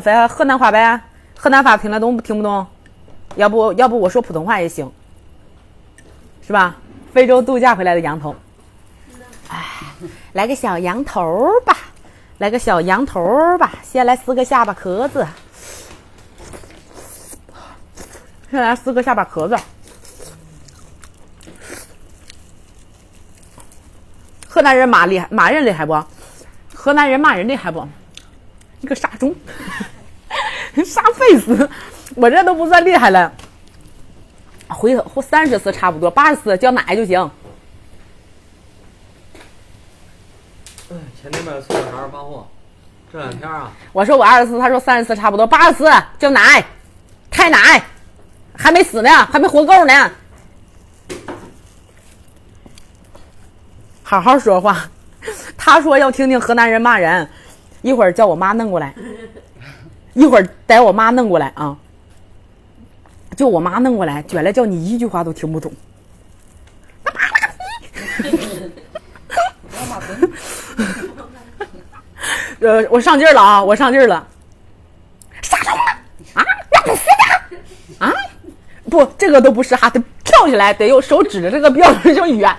说河南话呗，河南话听得懂听不懂？要不要不我说普通话也行，是吧？非洲度假回来的羊头，哎，来个小羊头吧，来个小羊头吧，先来撕个下巴壳子，先来撕个下巴壳子。河南人骂厉害，骂人厉害不？河南人骂人厉害不？你个傻种，傻 face，我这都不算厉害了，回回三十次差不多，八十次叫奶就行。哎，前天买的塑料肠发货，这两天啊，我说我二十次，他说三十次差不多，八十次叫奶，开奶，还没死呢，还没活够呢。好好说话，他说要听听河南人骂人。一会儿叫我妈弄过来，一会儿带我妈弄过来啊！就我妈弄过来，卷来叫你一句话都听不懂。呃，我上劲儿了啊！我上劲儿了。啥东西啊？让你死的啊？不，这个都不是哈，得跳起来，得用手指着这个标准性语言。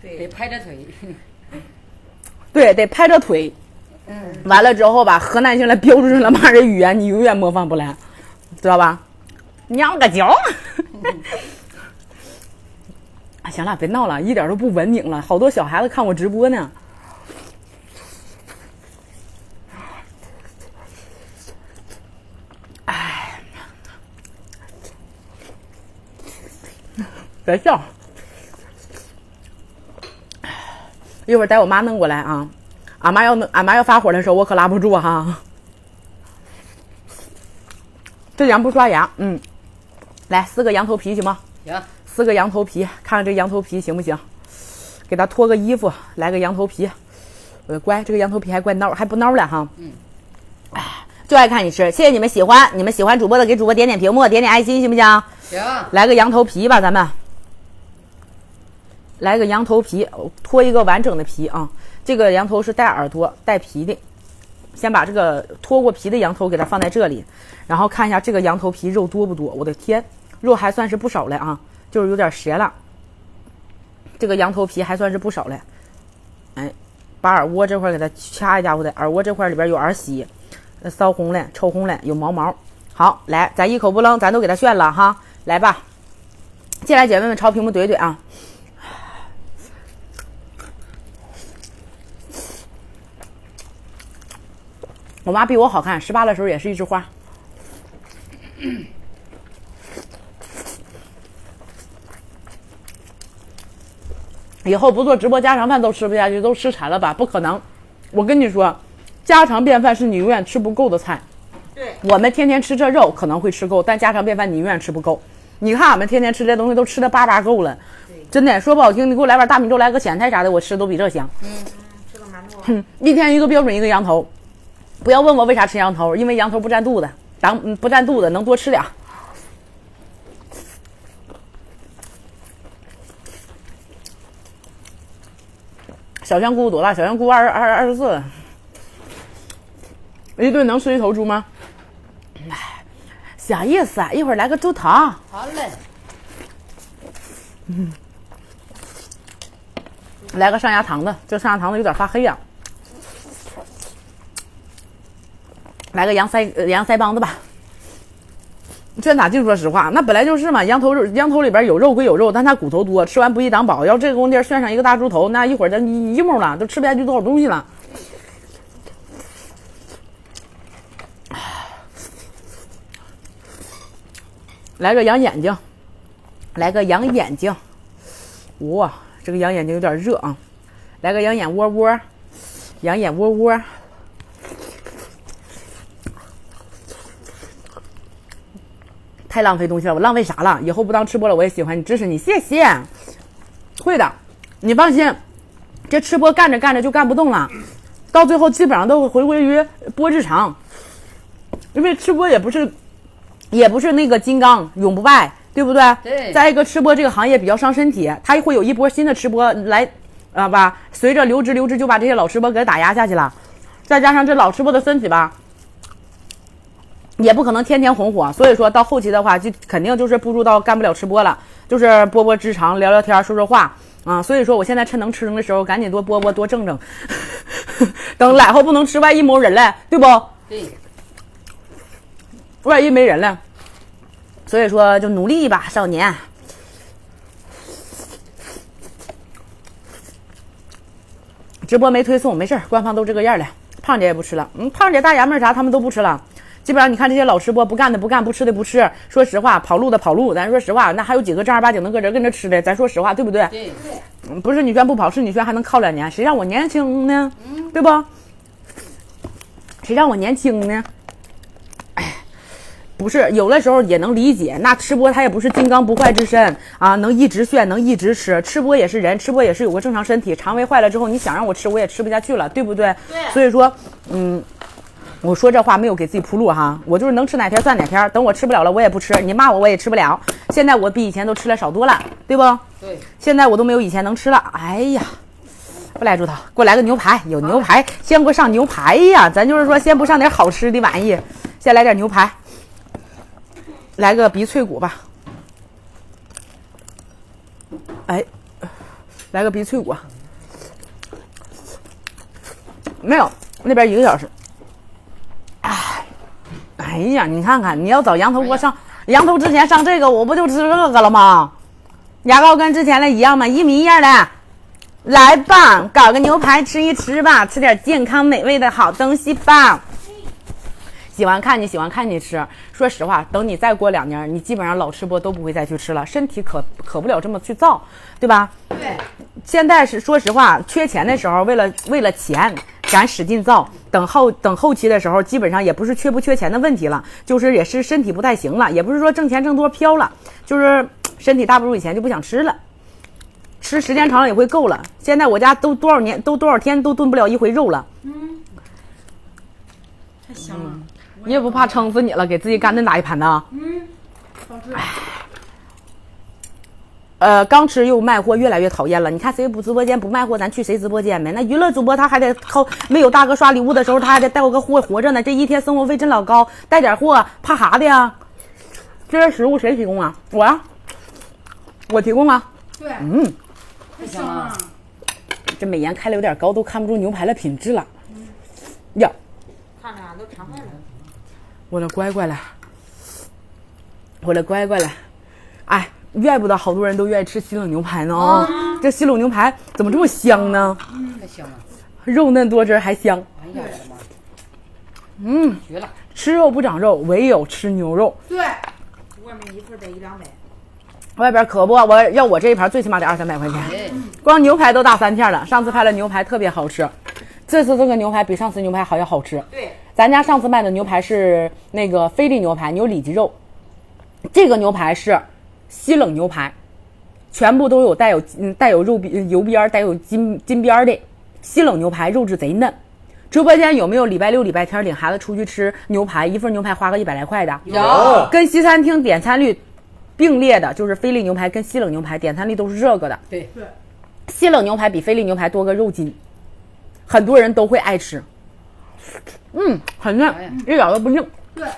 对，得拍着腿。对，得拍着腿。嗯，完了之后吧，河南性的标准的骂人语言，你永远模仿不来，知道吧？娘个脚！啊，行了，别闹了，一点都不文明了。好多小孩子看我直播呢。哎，别笑。一会儿待我妈弄过来啊！俺妈要弄，俺妈要发火的时候，我可拉不住哈。这羊不刷牙，嗯，来撕个羊头皮行吗？行，撕个羊头皮，看看这羊头皮行不行？给它脱个衣服，来个羊头皮。呃，乖，这个羊头皮还怪孬，还不孬了哈。嗯。哎，就爱看你吃，谢谢你们喜欢，你们喜欢主播的给主播点点屏幕，点点爱心，行不行？行。来个羊头皮吧，咱们。来个羊头皮，脱一个完整的皮啊！这个羊头是带耳朵、带皮的。先把这个脱过皮的羊头给它放在这里，然后看一下这个羊头皮肉多不多？我的天，肉还算是不少了啊，就是有点儿折了。这个羊头皮还算是不少了。哎，把耳窝这块给它掐一下，我的耳窝这块里边有耳屎，骚红了、臭红了，有毛毛。好，来，咱一口不扔，咱都给它炫了哈！来吧，进来姐妹们朝屏幕怼怼啊！我妈比我好看，十八的时候也是一枝花。以后不做直播家常饭都吃不下去，都吃馋了吧？不可能！我跟你说，家常便饭是你永远吃不够的菜。对，我们天天吃这肉可能会吃够，但家常便饭你永远吃不够。你看俺们天天吃这东西都吃的巴巴够了，真的说不好听，你给我来碗大米粥，来个咸菜啥的，我吃都比这香。嗯，吃个馒头。哼，一天一个标准一个羊头。不要问我为啥吃羊头，因为羊头不占肚子，当不占肚子能多吃点。小香菇多大？小香菇二二二十四，一顿能吃一头猪吗？哎，小意思啊，一会儿来个猪头。好嘞。嗯，来个上牙膛的，这上牙膛的有点发黑呀。来个羊腮羊腮帮子吧，这哪净说实话？那本来就是嘛，羊头羊头里边有肉归有肉，但它骨头多，吃完不易长饱。要这个工地炫上一个大猪头，那一会儿咱一木了，都吃不下去多少东西了。来个羊眼睛，来个羊眼睛，哇，这个羊眼睛有点热啊！来个羊眼窝窝，羊眼窝窝。太浪费东西了，我浪费啥了？以后不当吃播了，我也喜欢你，支持你，谢谢。会的，你放心。这吃播干着干着就干不动了，到最后基本上都会回归于播日常。因为吃播也不是，也不是那个金刚永不败，对不对？对。再一个，吃播这个行业比较伤身体，它会有一波新的吃播来，啊吧？随着留职留职就把这些老吃播给打压下去了。再加上这老吃播的身体吧，也不可能天天红火，所以说到后期的话，就肯定就是步入到干不了吃播了，就是播播日常，聊聊天，说说话啊。所以说我现在趁能吃的时候，赶紧多播播，多挣挣，等来后不能吃，万一没人了，对不？对，万一没人了，所以说就努力吧，少年。直播没推送，没事儿，官方都这个样了。胖姐也不吃了，嗯，胖姐、大爷们啥他们都不吃了。基本上你看这些老吃播，不干的不干，不吃的不吃。说实话，跑路的跑路。咱说实话，那还有几个正儿八经能搁这跟着吃的？咱说实话，对不对？不是你轩不跑，是你轩还能靠两年，谁让我年轻呢？对不？谁让我年轻呢？哎，不是，有的时候也能理解。那吃播他也不是金刚不坏之身啊，能一直炫，能一直吃。吃播也是人，吃播也是有个正常身体，肠胃坏了之后，你想让我吃，我也吃不下去了，对不对？对所以说，嗯。我说这话没有给自己铺路哈，我就是能吃哪天算哪天，等我吃不了了我也不吃，你骂我我也吃不了。现在我比以前都吃了少多了，对不？对，现在我都没有以前能吃了。哎呀，不来猪头，给我来个牛排，有牛排，先给我上牛排呀！咱就是说，先不上点好吃的玩意，先来点牛排，来个鼻脆骨吧。哎，来个鼻脆骨，没有，那边一个小时。哎，哎呀，你看看，你要找羊头给我上，羊头之前上这个，我不就吃这个了吗？牙膏跟之前的一样吗？一模一样的。来吧，搞个牛排吃一吃吧，吃点健康美味的好东西吧。喜欢看你喜欢看你吃，说实话，等你再过两年，你基本上老吃播都不会再去吃了，身体可可不了这么去造，对吧？对，现在是说实话，缺钱的时候，为了为了钱，敢使劲造。等后等后期的时候，基本上也不是缺不缺钱的问题了，就是也是身体不太行了，也不是说挣钱挣多飘了，就是身体大不如以前，就不想吃了。吃时间长了也会够了。现在我家都多少年都多少天都炖不了一回肉了，嗯太香了。你也不怕撑死你了，给自己干那哪一盘呢？嗯，好吃。呃，刚吃又卖货，越来越讨厌了。你看谁不直播间不卖货，咱去谁直播间呗？那娱乐主播他还得靠没有大哥刷礼物的时候，他还得带我个货活着呢。这一天生活费真老高，带点货怕啥的呀？这些食物谁提供啊？我呀，我提供啊。对，嗯，太香了。这美颜开的有点高，都看不出牛排的品质了。呀，看着俺都馋坏了。我的乖乖嘞，我的乖乖嘞，哎，怪不得好多人都愿意吃西冷牛排呢啊！这西冷牛排怎么这么香呢？太香了！肉嫩多汁儿还香。哎呀，我的妈！嗯，绝了！吃肉不长肉，唯有吃牛肉。对，外面一份得一两百。外边可不，我要我这一盘最起码得二三百块钱，哎，光牛排都大三片了。上次拍的牛排特别好吃，这次这个牛排比上次牛排还要好吃。对，咱家上次卖的牛排是那个菲力牛排，牛里脊肉，这个牛排是西冷牛排，全部都有带有嗯带有肉边油边儿带有金金边儿的西冷牛排，肉质贼嫩。直播间有没有礼拜六、礼拜天领孩子出去吃牛排，一份牛排花个一百来块的？有跟西餐厅点餐率并列的，就是菲力牛排跟西冷牛排点餐率都是这个的。对，对，西冷牛排比菲力牛排多个肉筋，很多人都会爱吃。嗯，很嫩一点都不硬。对，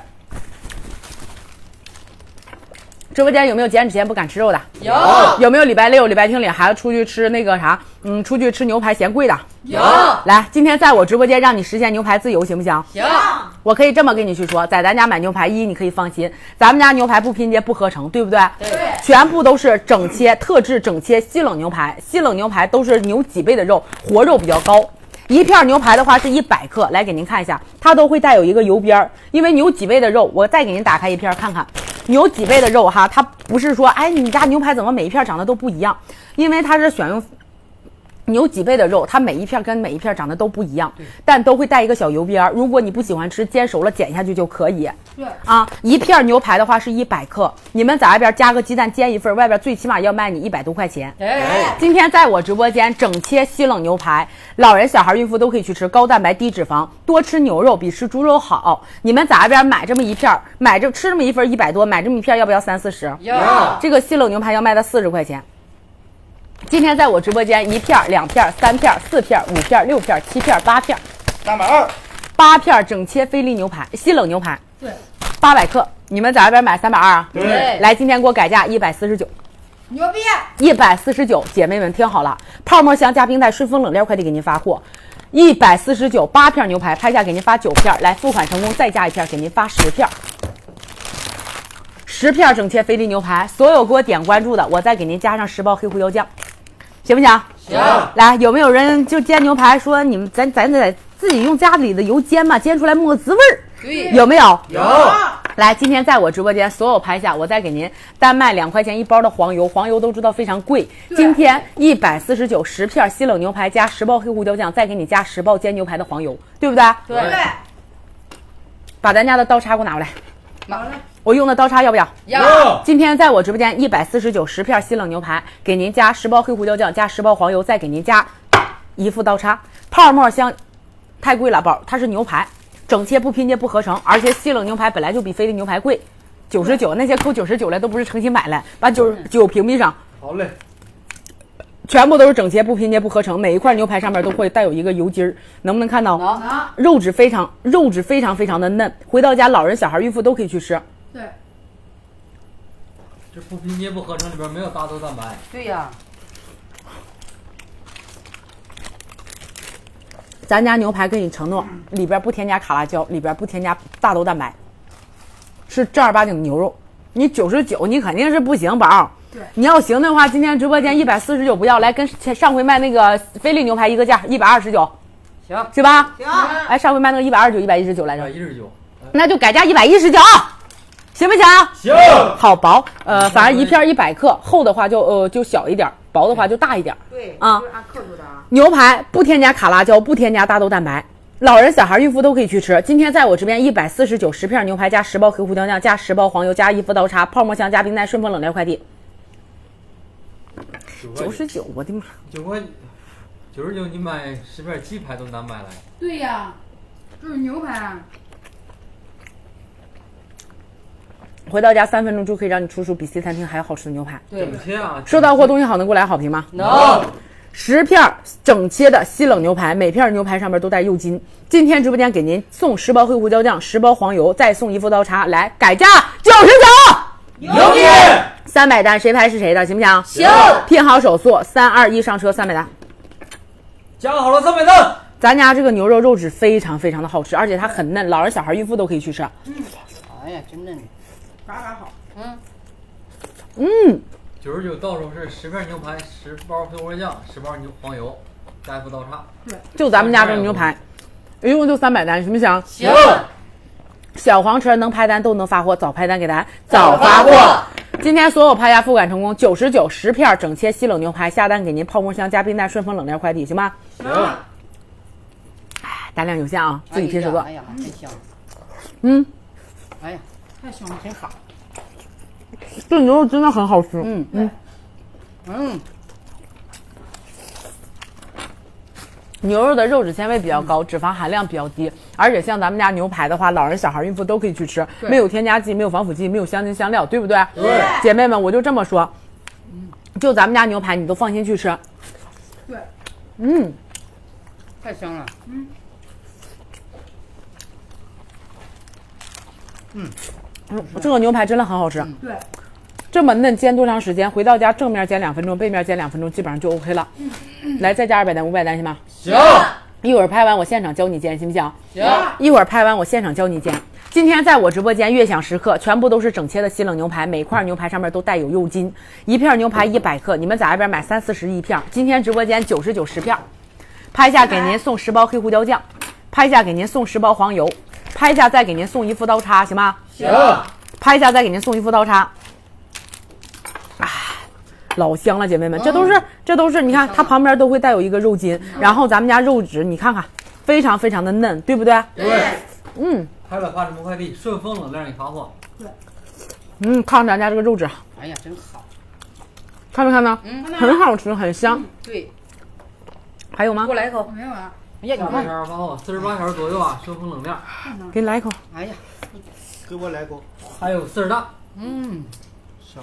直播间有没有减脂前不敢吃肉的？有有没有礼拜六、礼拜天领孩子出去吃那个啥？嗯，出去吃牛排嫌贵的？有来，今天在我直播间让你实现牛排自由，行不行？行，我可以这么跟你去说，在咱家买牛排，一你可以放心，咱们家牛排不拼接不合成，对不对？对全部都是整切，特制整切西冷牛排，西冷牛排都是牛脊背的肉，活肉比较高。一片牛排的话是一百克，来给您看一下，它都会带有一个油边儿，因为牛脊背的肉，我再给您打开一片看看，牛脊背的肉哈，它不是说，哎，你家牛排怎么每一片长得都不一样？因为它是选用牛脊背的肉，它每一片跟每一片长得都不一样，但都会带一个小油边儿。如果你不喜欢吃，煎熟了剪下去就可以。对，啊，一片牛排的话是一百克，你们在外边加个鸡蛋煎一份，外边最起码要卖你一百多块钱。哎，今天在我直播间整切西冷牛排，老人、小孩、孕妇都可以去吃，高蛋白低脂肪，多吃牛肉比吃猪肉好。你们在外边买这么一片，买这吃这么一份一百多，买这么一片要不要三四十？有这个西冷牛排要卖到四十块钱。今天在我直播间，一片、两片儿、三片儿、四片儿、五片儿、六片儿、七片儿、八片儿，三百二，八片整切菲力牛排，西冷牛排，对，八百克，你们在外边买三百二啊？对。来，今天给我改价一百四十九，牛逼！一百四十九，姐妹们听好了，泡沫箱加冰袋顺丰冷链快递给您发货，一百四十九八片牛排，拍下给您发九片，来付款成功再加一片，给您发十片。十片整切菲力牛排，所有给我点关注的，我再给您加上十包黑胡椒酱，行不行？行，来，有没有人就煎牛排说你们咱咱得自己用家里的油煎嘛，煎出来没滋味儿，对，有没有？有，来，今天在我直播间所有拍下，我再给您单卖两块钱一包的黄油，黄油都知道非常贵。今天一百四十九十片西冷牛排加十包黑胡椒酱，再给你加十包煎牛排的黄油，对不对？对，把咱家的刀叉给我拿过来，好嘞，我用的刀叉要不要？要，今天在我直播间一百四十九十片西冷牛排，给您加十包黑胡椒酱，加十包黄油，再给您加一副刀叉。泡沫香太贵了，宝，它是牛排，整切不拼接不合成，而且西冷牛排本来就比菲力牛排贵，九十九那些扣九十九来都不是诚心买来，把九十九屏蔽上，好嘞，全部都是整切不拼接不合成，每一块牛排上面都会带有一个油筋儿，能不能看到？能，能，肉质非常肉质非常非常的嫩，回到家老人、小孩、孕妇都可以去吃。对，这不拼接不合成里边没有大豆蛋白，对呀，咱家牛排跟你承诺，里边不添加卡拉胶，里边不添加大豆蛋白，是正儿八经的牛肉。你九十九，你肯定是不行，宝儿。对。你要行的话，今天直播间一百四十九不要，来跟前上回卖那个菲力牛排一个价，一百二十九，行，是吧？行，哎，上回卖那个一百二十九、一百一十九来一着百，一十九，那就改价一百一十九，行不行？行，好薄，呃，反正一片一百克，厚的话就呃就小一点，薄的话就大一点。对，啊就是按克数的啊。牛排不添加卡拉胶，不添加大豆蛋白，老人、小孩、孕妇都可以去吃。今天在我这边一百四十九十片牛排加十包黑胡椒酱加十包黄油加一副刀叉，泡沫箱加冰袋，顺丰冷链快递，九十九，我的妈！九块九十九，你买十片鸡排都难买来。对呀，就是牛排，啊回到家三分钟就可以让你出出比 C 餐厅还要好吃的牛排。对，整切啊，收到货东西好能给我来好评吗？能，十片整切的西冷牛排，每片牛排上面都带肉筋。今天直播间给您送十包黑胡椒酱，十包黄油，再送一副刀叉，来改价九十九，牛逼，三百单谁拍是谁的，行不行？行，拼好手速，三二一上车，三百单。加好了三百单，咱家这个牛肉肉质非常非常的好吃，而且它很嫩，老人、小孩、孕妇都可以去吃。哎呀，真嫩，嘎嘎好。嗯，嗯，九十九到手是十片牛排，十包黑胡椒酱，十包牛黄油，加一副刀叉。对就咱们家这牛排，一共就三百单，行不行？行，小黄车能拍单都能发货，早拍单给咱早发货。今天所有拍下付款成功，九十九十片整切西冷牛排，下单给您泡沫箱加冰袋，顺丰冷链快递，行吗？行，哎单量有限啊，自己拼手做哎。呀，真香，嗯，哎呀，太香了，真好，这牛肉真的很好吃。嗯嗯，嗯，牛肉的肉质纤维比较高，脂肪含量比较低，而且像咱们家牛排的话，老人、小孩、孕妇都可以去吃，没有添加剂，没有防腐剂，没有香精香料，对不对？对。姐妹们，我就这么说，就咱们家牛排，你都放心去吃。对，嗯，太香了，这个牛排真的很好吃，对，这么嫩，煎多长时间？回到家正面煎两分钟，背面煎两分钟，基本上就 OK 了。来，再加二百单，五百单行吗？行，一会儿拍完我现场教你煎，行不行？行，一会儿拍完我现场教你煎。今天在我直播间悦享时刻，全部都是整切的西冷牛排，每块牛排上面都带有肉筋，一片牛排一百克，你们在外边买三四十一片，今天直播间九十九十片，拍下给您送十包黑胡椒酱，拍下给您送十包黄油，拍下再给您送一副刀叉，行吗？行，拍下再给您送一副刀叉。啊，老香了，姐妹们，这都是这都是，你看它旁边都会带有一个肉筋，然后咱们家肉质你看看，非常非常的嫩，对不对？对，嗯拍了发什么快递？顺丰冷链给发货。对嗯，看咱家这个肉质，哎呀，真好，看没看到？嗯，很好吃，很香。对，还有吗给我？来一口，没有啊，哎呀，你下半看，天发货，四十八小时左右啊，顺丰冷链。给你来一口。哎呀，给我来口。还有四十大，嗯，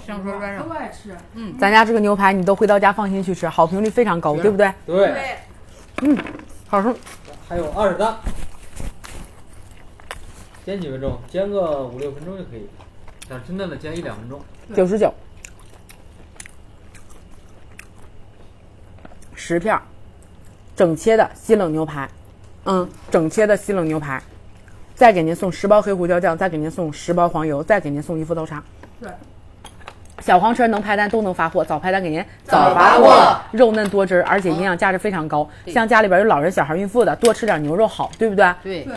香说软软，都爱吃。嗯咱家这个牛排你都回到家放心去吃，好评率非常高，对不对？对，嗯好吃。还有二十单，煎几分钟？煎个五六分钟就可以。想吃嫩的煎一两分钟。九十九，十片儿，整切的西冷牛排，嗯，整切的西冷牛排，再给您送十包黑胡椒酱，再给您送十包黄油，再给您送一副豆沙。对，小黄车能排单都能发货，早排单给您早发发货，肉嫩多汁儿，而且营养价值非常高。对像家里边有老人、小孩、孕妇的，多吃点牛肉好，对不对？对，对，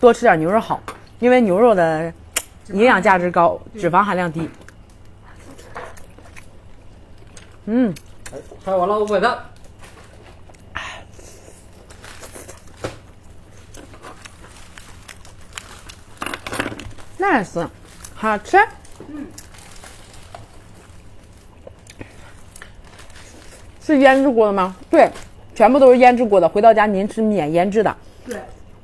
多吃点牛肉好，因为牛肉的营养价值高，脂肪含量低。嗯，哎，拍完了五百单。nice，好吃。嗯是腌制过的吗？对，全部都是腌制过的。回到家您吃免腌制的。对，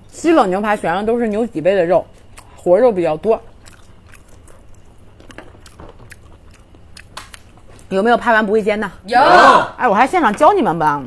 西冷牛排选的都是牛脊背的肉，活肉比较多。有没有拍完不会煎的？有，哎，我还现场教你们吧。